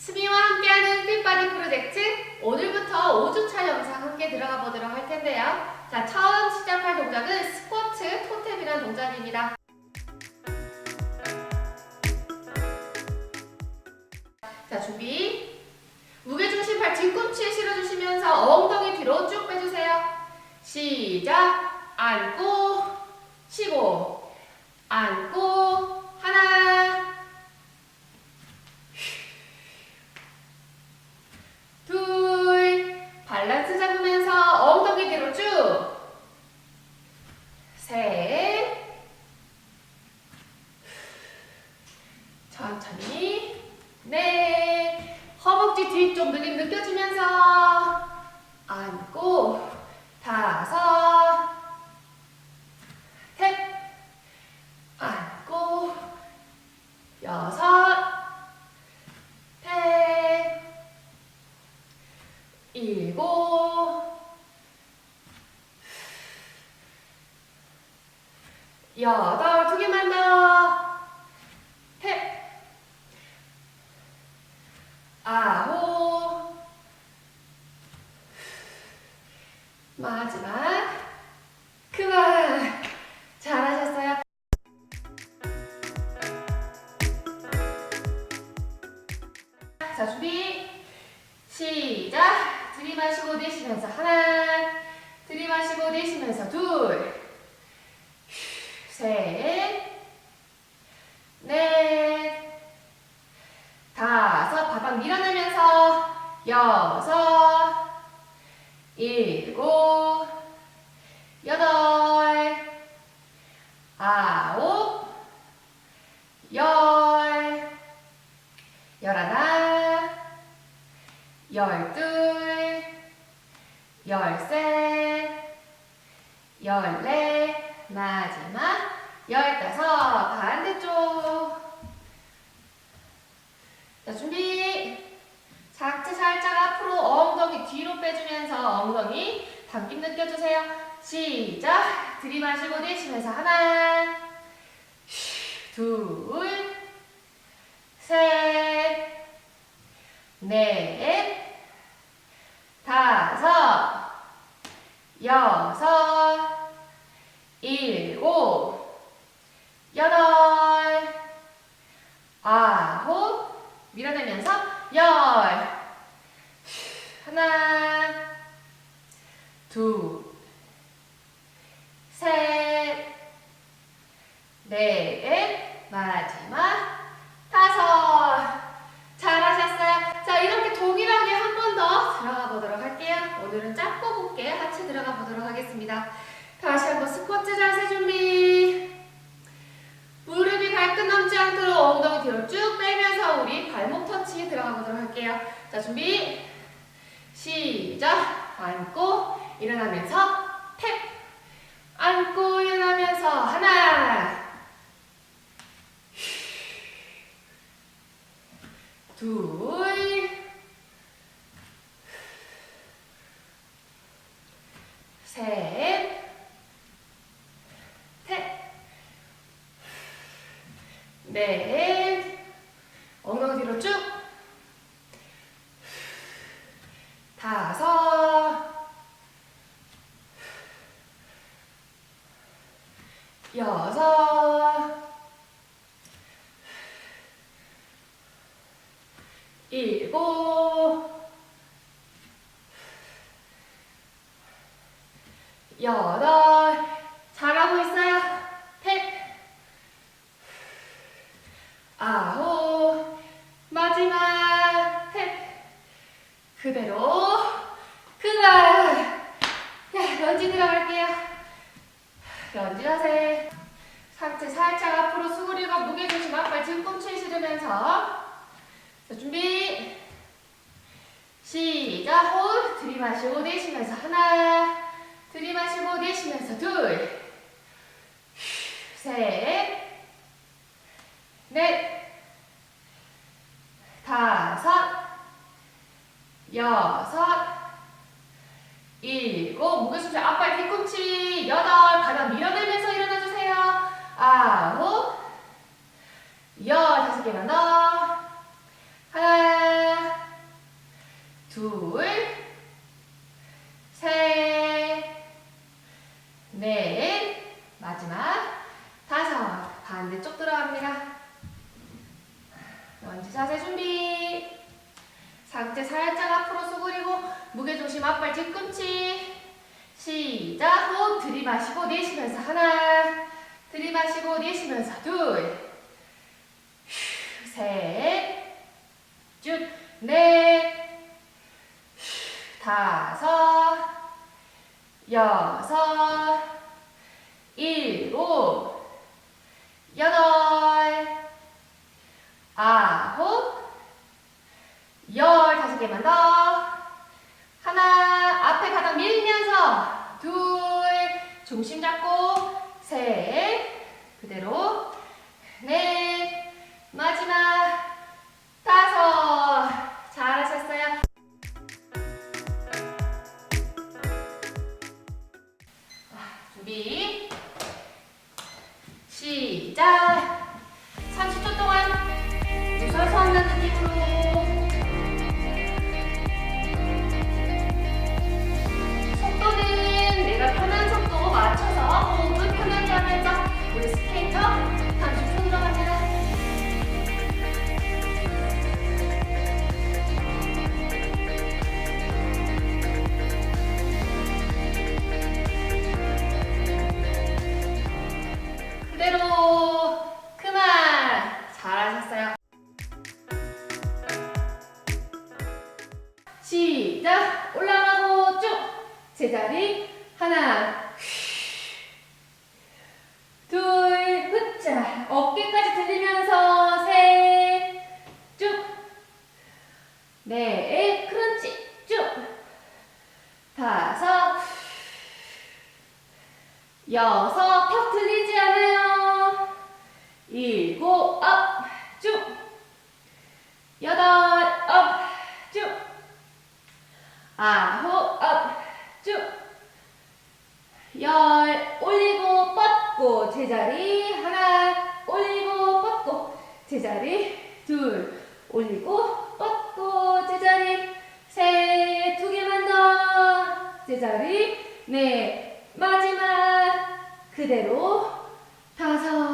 수미와 함께하는 핏바디 프로젝트 오늘부터 5주차 영상 함께 들어가 보도록 할 텐데요. 자, 처음 시작할 동작은 스쿼트 토탭이라는 동작입니다. 자, 준비. 무게중심 발 뒤꿈치에 실어주시면서 엉덩이 뒤로 쭉 빼주세요. 시작. 안고, 쉬고, 안고, 하나, 여덟, 두 개만 더, 셋, 아홉, 마지막, 열하나. 열둘, 열셋, 열넷, 마지막 열다섯, 반대쪽. 자, 준비. 작지 살짝 앞으로 엉덩이 뒤로 빼주면서 엉덩이 당김 느껴주세요. 시작. 들이마시고 내쉬면서 하나, 둘, 셋, 넷, 다섯, 여섯, 일곱, 여덟, 아홉, 밀어내면서 열, 하나, 둘, 셋, 넷, 마지막 다섯. 잘하셨어요. 자, 이렇게 동일하게 한 번 더 들어가 보도록 할게요. 오늘은 짧고 곱게 하체 들어가 보도록 하겠습니다. 다시 스쿼트 자세 준비. 무릎이 발끝 넘지 않도록 엉덩이 뒤로 쭉 빼면서 우리 발목 터치 들어가 보도록 할게요. 자, 준비. 시작. 앉고 일어나면서 탭. 앉고 일어나면서 하나. 둘, 셋, 셋, 넷, 엉덩이 뒤로 쭉, 다섯, 여섯, 일곱, 여덟, 잘하고 있어요. 셋, 아홉, 마지막 셋, 그대로 그만. 야, 런지 들어갈게요. 런지 자세. 상체 살짝 앞으로 수그리고 무게 중심 앞발 뒤꿈치에 실으면서 자, 준비. 시작. 호흡. 들이마시고 내쉬면서 하나. 들이마시고 내쉬면서 둘. 셋. 넷. 다섯. 여섯. 일곱. 무게중심 앞발 뒤꿈치. 여덟. 바닥 밀어내면서 일어나주세요. 아홉. 열. 다섯 개만 더. 하나, 둘, 셋, 넷, 마지막 다섯. 반대쪽 들어갑니다. 런지 자세 준비. 상체 살짝 앞으로 수그리고 무게 중심 앞발 뒤꿈치. 시작. 호흡 들이마시고 내쉬면서 하나. 들이마시고 내쉬면서 둘. 휴, 셋. 쭉. 넷. 휴, 다섯. 여섯. 일곱. 여덟. 아홉. 열 다섯 개만 더. 하나, 앞에 바닥 밀면서 둘, 중심 잡고 셋, 그대로 넷, 마지막 다섯. 잘하셨 제자리 하나 둘 흡자 어깨까지 들리면서 셋쭉네 크런치 쭉 다섯 여섯 턱 들리지 않아요 일곱 업쭉 여덟 업쭉 아홉 업 쭉. 열 올리고 뻗고 제자리 하나 올리고 뻗고 제자리 둘 올리고 뻗고 제자리 셋 두 개만 더. 제자리 넷 마지막 그대로 다섯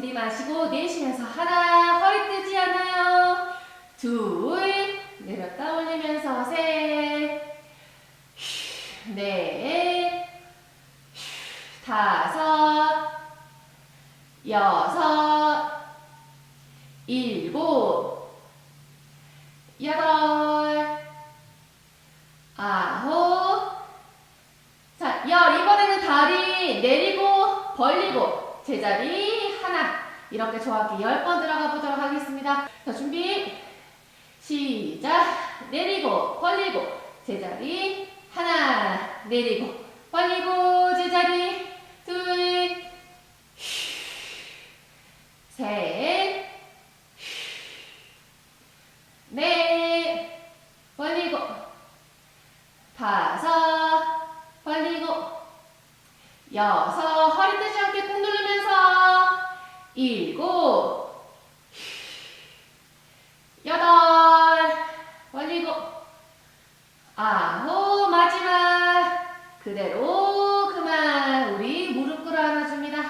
들이마시고 내쉬면서 하나, 허리 뜨지 않아요. 둘, 내렸다 올리면서 셋, 휴, 넷, 휴, 다섯, 여섯, 일곱, 여덟, 아홉. 자, 열. 이번에는 다리 내리고 벌리고 제자리 하나. 이렇게 정확히 열번 들어가 보도록 하겠습니다. 자, 준비. 시작. 내리고 벌리고 제자리 하나. 내리고 벌리고 제자리 둘. 셋. 넷. 벌리고 다섯. 벌리고 여섯. 허리 뜨지 않게 꾹 누르면서 일곱. 여덟 벌리고 아홉 마지막 그대로 그만 우리 무릎 꿇어 안아줍니다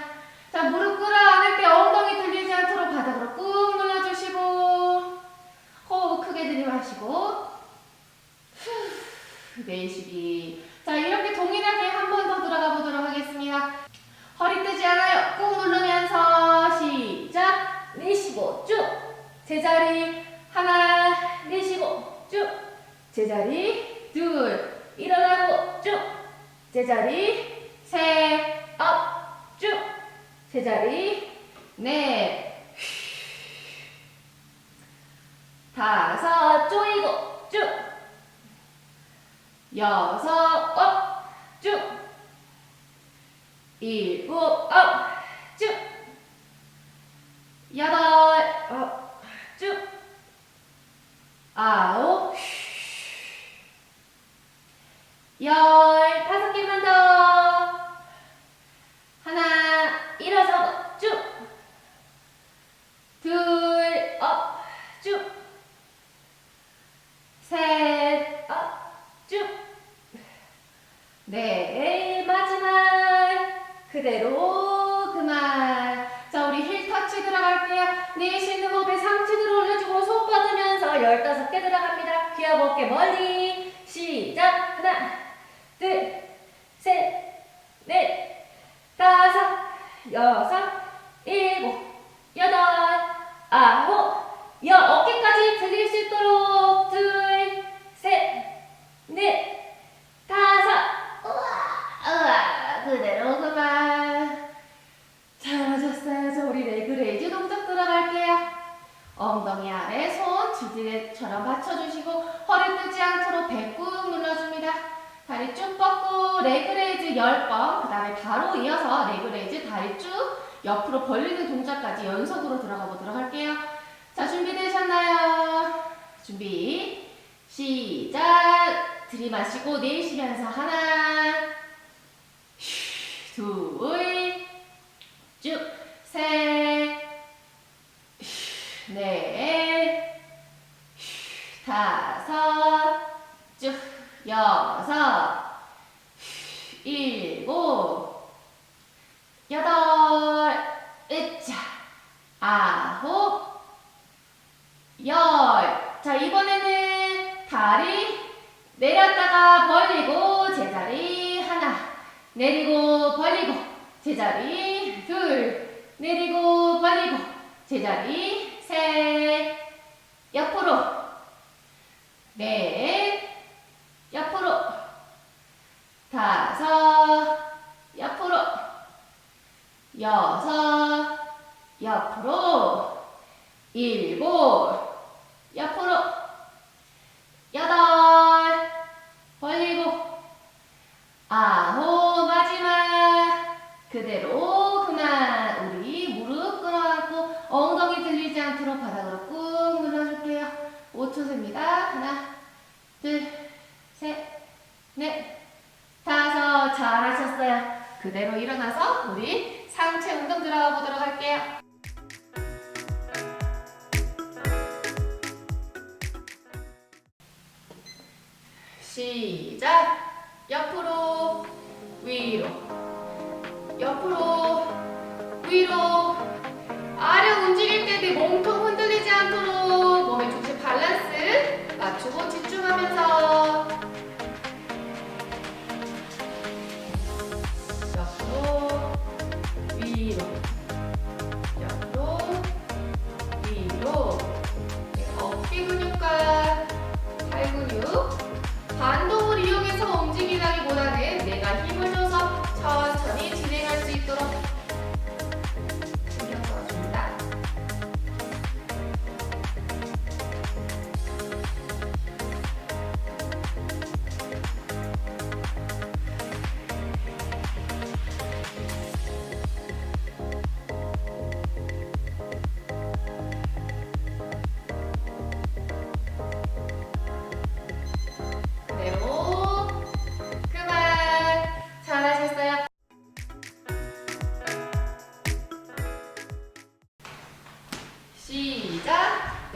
자 무릎 꿇어 안을 때 엉덩이 들리지 않도록 바닥으로 꾹 눌러주시고 호흡 크게 들이마시고 후, 내쉬기 자 이렇게 동일하게 한 번 더 들어가 보도록 하겠습니다 허리 뜨지 않아요 꾹 누르면서 시작 내쉬고 쭉 제자리 하나 내쉬고 쭉 제자리 둘 일어나고 쭉 제자리 셋업쭉 제자리 넷 다섯 조이고 쭉 여섯 업 쭉. 일곱 업 쭉. 여덟 업 쭉. 아홉 열 다섯 개만 더. 하나 일어서 쭉 둘 업 쭉. 셋, 업, 쭉. 네, 마지막. 그대로 그만. 자, 우리 힐 터치 들어갈게요. 내쉬는 호흡에 상체 들어 올려주고 손 뻗으면서 15개 들어갑니다. 귀엽 어깨 멀리. 시작. 하나, 둘, 셋, 넷, 다섯, 여섯, 일곱, 여덟, 아홉, 열 어깨까지 들릴 수 있도록 둘, 셋, 넷, 다섯, 우와, 우와, 그대로 그만. 잘하셨어요. 저 우리 레그레이즈 동작 들어갈게요. 엉덩이 아래 손 지지대처럼 받쳐주시고 허리 뜨지 않도록 배꾹 눌러줍니다. 다리 쭉 뻗고 레그레이즈 10번 그 다음에 바로 이어서 레그레이즈 다리 쭉 옆으로 벌리는 동작까지 연속으로 들어가 보도록 할게요. 자, 준비되셨나요? 준비. 시작. 들이마시고 내쉬면서 하나, 둘, 쭉, 셋, 넷, 다섯, 쭉, 여섯, 일곱, 여덟, 으짜, 아홉, 열. 자, 이번에는 다리 내렸다가 벌리고 제자리 하나. 내리고 벌리고 제자리 둘. 내리고 벌리고 제자리 셋. 옆으로 넷. 옆으로 다섯. 옆으로 여섯. 옆으로 일곱. 옆으로 여덟 둘 셋 넷. 다섯 잘하셨어요. 그대로 일어나서 우리 상체 운동 들어가 보도록 할게요. 시작! 옆으로 위로. 옆으로 위로. 아래 움직일 때 내 몸통 흔들리지 않도록 몸의 중심 밸런스 맞추고 하면서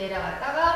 내려갔다가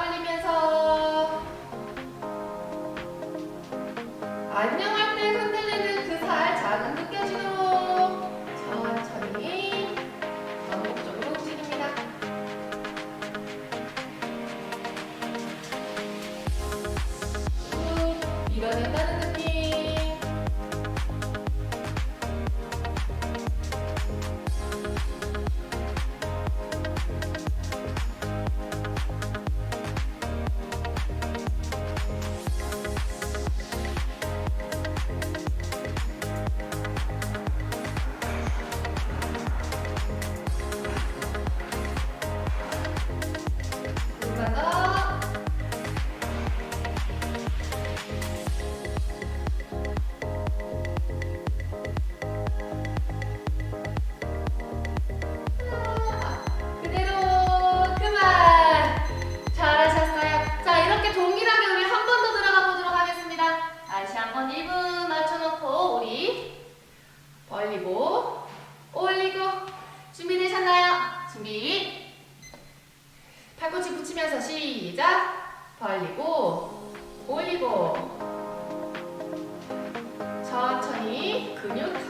시작. 벌리고 올리고 천천히 근육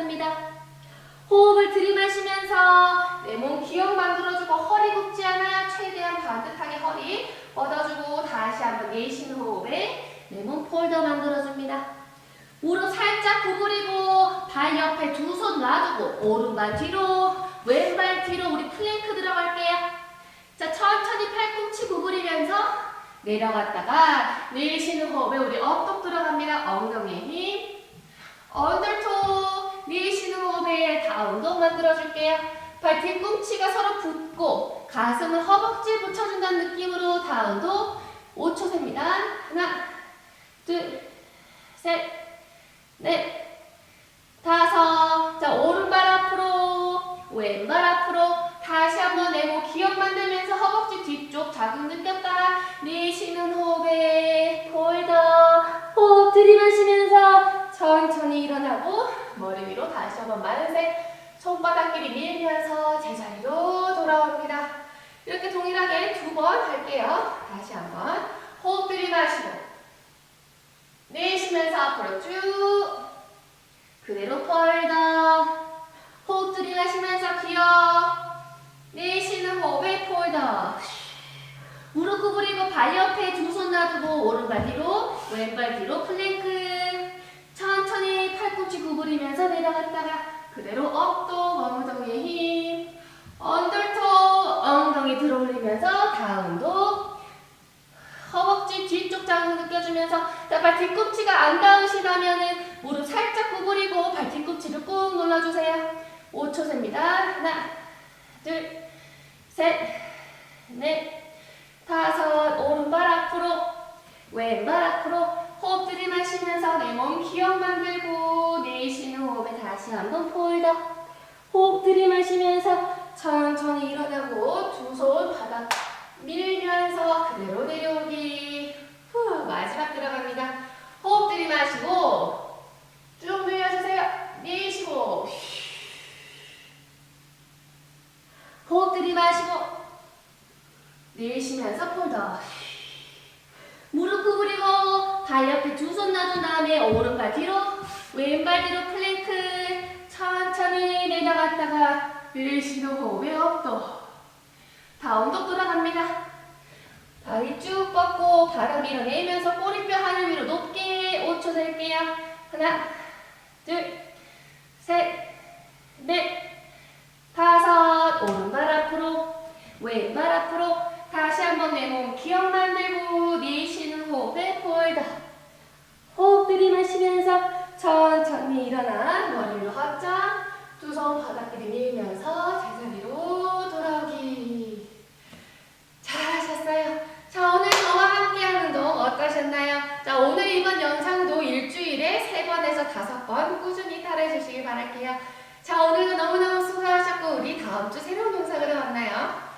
만듭니다. 호흡을 들이마시면서 내 몸 기억 만들어주고 허리 굽지 않아요. 최대한 반듯하게 허리 뻗어주고 다시 한번 내쉬는 호흡에 내 몸 폴더 만들어줍니다. 무릎 살짝 구부리고 발 옆에 두 손 놔두고 오른발 뒤로 왼발 뒤로 우리 플랭크 들어갈게요. 자 천천히 팔꿈치 구부리면서 내려갔다가 내쉬는 호흡에 우리 업독 들어갑니다. 엉덩이에 힘. 언더토 내쉬는 호흡에 다운독 만들어줄게요. 발 뒤꿈치가 서로 붙고 가슴을 허벅지에 붙여준다는 느낌으로 다운독 5초 셉니다. 하나, 둘, 셋, 넷, 다섯. 자, 오른발 앞으로, 왼발 앞으로. 다시 한번 내고 기억 만들면서 허벅지 뒤쪽 자극 느꼈다. 내쉬는 호흡에 폴더. 호흡 들이마시면서 천천히 일어나고 위로 다시 한번 만세. 손바닥끼리 밀면서 제자리로 돌아옵니다. 이렇게 동일하게 두 번 할게요. 다시 한번 호흡 들이마시고 내쉬면서 앞으로 쭉 그대로 폴더 호흡 들이마시면서 기억 내쉬는 호흡에 폴더 무릎 구부리고 발 옆에 두 손 놔두고 오른발 뒤로 왼발 뒤로 플랭크 천천히 팔꿈치 구부리면서 내려갔다가 그대로 업도 엉덩이에 힘 언더토 엉덩이 들어올리면서 다운도 허벅지 뒤쪽 자극 느껴주면서 자, 발 뒤꿈치가 안 닿으시다면은 무릎 살짝 구부리고 발 뒤꿈치를 꾹 눌러주세요. 5초 셉니다. 하나, 둘, 셋, 넷, 다섯. 오른발 앞으로, 왼발 앞으로. 호흡 들이마시면서 내 몸 기억 만들고 내쉬는 호흡에 다시 한번 폴더. 호흡 들이마시면서 천천히 일어나고 두 손 바닥 밀면서 그대로 내려오기. 후 마지막 들어갑니다. 호흡 들이마시고 쭉 늘려주세요. 내쉬고. 호흡 들이마시고 내쉬면서 폴더. 무릎 구부리고 발 옆에 두 손 놔준 다음에 오른발 뒤로 왼발 뒤로 플랭크 천천히 내려갔다가 내쉬는 호흡에 업도 다운도 돌아갑니다. 다리 쭉 뻗고 바람 밀어내면서 꼬리뼈 하늘 위로 높게 5초 셀게요. 하나, 둘, 셋, 넷, 다섯. 오른발 앞으로, 왼발 앞으로. 다시 한번 내 몸 기억 만들고 내쉬는 호흡에 폴더. 호흡 들이마시면서 천천히 일어나 머리 위로 확장. 두손 바닥 들이밀면서 제자리로 돌아오기. 잘하셨어요. 자, 오늘 저와 함께하는 운동 어떠셨나요? 자, 오늘 이번 영상도 일주일에 세 번에서 다섯 번 꾸준히 따라해 주시길 바랄게요. 자, 오늘도 너무너무 수고하셨고, 우리 다음 주 새로운 영상으로 만나요.